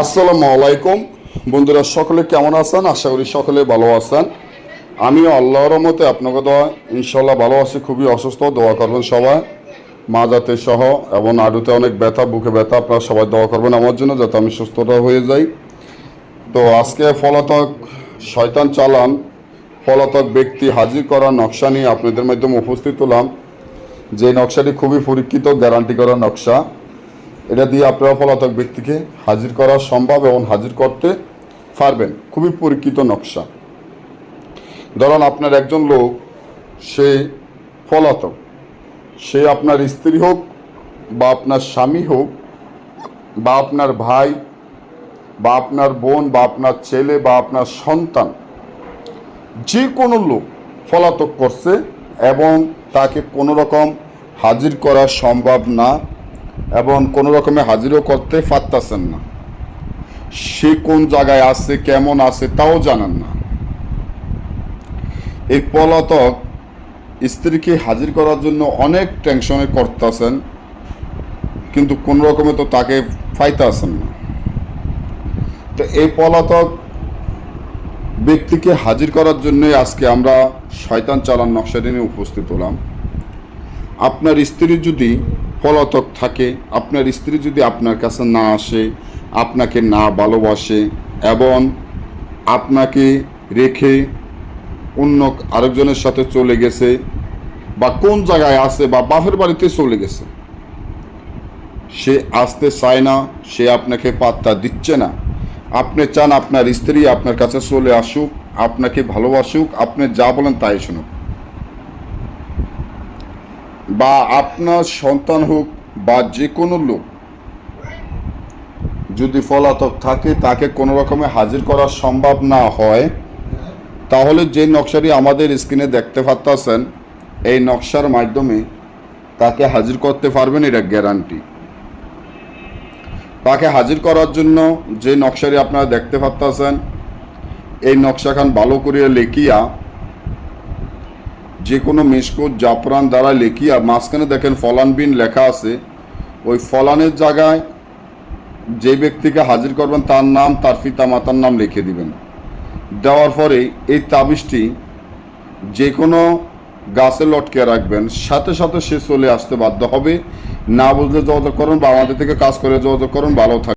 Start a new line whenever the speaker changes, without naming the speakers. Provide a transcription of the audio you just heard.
আসসালামু আলাইকুম। বন্ধুরা, সকলে কেমন আছেন? আশা করি সকলে ভালো আছেন। আমিও আল্লাহর মতে আপনাকে দোয়া ইনশাল্লাহ ভালো আছি, খুবই অসুস্থ, দোয়া করবেন সবাই। মা জাতের সহ এবং আড়ুতে অনেক ব্যথা, বুকে ব্যথা, আপনারা সবাই দোয়া করবেন আমার জন্য যাতে আমি সুস্থতা হয়ে যাই। তো আজকে ফলাতক শয়তান চালান ফলাতক ব্যক্তি হাজির করা নকশা নিয়ে আপনাদের মাধ্যমে উপস্থিত হলাম। যে নকশাটি খুবই পরীক্ষিত গ্যারান্টি করা নকশা। এটা দিয়ে আপনারা পলাতক ব্যক্তিকে হাজির করা সম্ভব এবং হাজির করতে পারবেন। খুবই পরীক্ষিত নকশা। ধরুন আপনার একজন লোক, সে পলাতক। সে আপনার স্ত্রী হোক বা আপনার স্বামী হোক বা আপনার ভাই বা আপনার বোন বা আপনার ছেলে বা আপনার সন্তান, যে কোনো লোক পলাতক করছে এবং তাকে কোনো রকম হাজির করা সম্ভব না। এবং কোনো রকমে হাজিরও করতে পারতেছেন না। সে কোন জায়গায় আছে, কেমন আছে, তাও জানেন না। এই পলাতক স্ত্রীকে হাজির করার জন্য অনেক টেনশনে করতেছেন, কিন্তু কোন রকমে তো তাকে পাইতেছেন না। তো এই পলাতক ব্যক্তিকে হাজির করার জন্যই আজকে আমরা শয়তান চালান নকশাটি নিয়ে উপস্থিত হলাম। আপনার স্ত্রী যদি পলাতক থাকে, আপনার স্ত্রী যদি আপনার কাছে না আসে, আপনাকে না ভালোবাসে এবং আপনাকে রেখে অন্য আরেকজনের সাথে চলে গেছে বা কোন জায়গায় আছে বা বাপের বাড়িতে চলে গেছে, সে আসতে চায় না, সে আপনাকে পাত্তা দিচ্ছে না। আপনি চান আপনার স্ত্রী আপনার কাছে চলে আসুক, আপনাকে ভালোবাসুক, আপনি যা বলেন তাই শুনুক। বা আপনার সন্তান হোক বা যে কোনো লোক, যদি পলাতক থাকে, তাকে কোনো রকমে হাজির করা সম্ভব না হয়, তাহলে যে নকশাটি আমাদের স্ক্রিনে দেখতে পাচ্ছেন এই নকশার মাধ্যমে তাকে হাজির করতে পারবেন, এটা গ্যারান্টি। তাকে হাজির করার জন্য যে নকশাটি আপনারা দেখতে পাচ্ছেন এই নকশাখান ভালো করিয়া লেখিয়া যে কোনো মিসকোট জাফরান দ্বারা লেখিয়া মাঝখানে দেখেন ফলান বিন লেখা আছে। ওই ফলানের জায়গায় যে ব্যক্তিকে হাজির করবেন, তার নাম, তার পিতা মাতার নাম লিখে দিবেন। দেওয়ার পরে এই তাবিজটি যে কোনো গাছে লটকে রাখবেন, সাথে সাথে সে চলে আসতে বাধ্য হবে। না বুঝলে যোগাযোগ করুন বা আমাদের থেকে কাজ করে যোগাযোগ করুন, ভালো থাকবে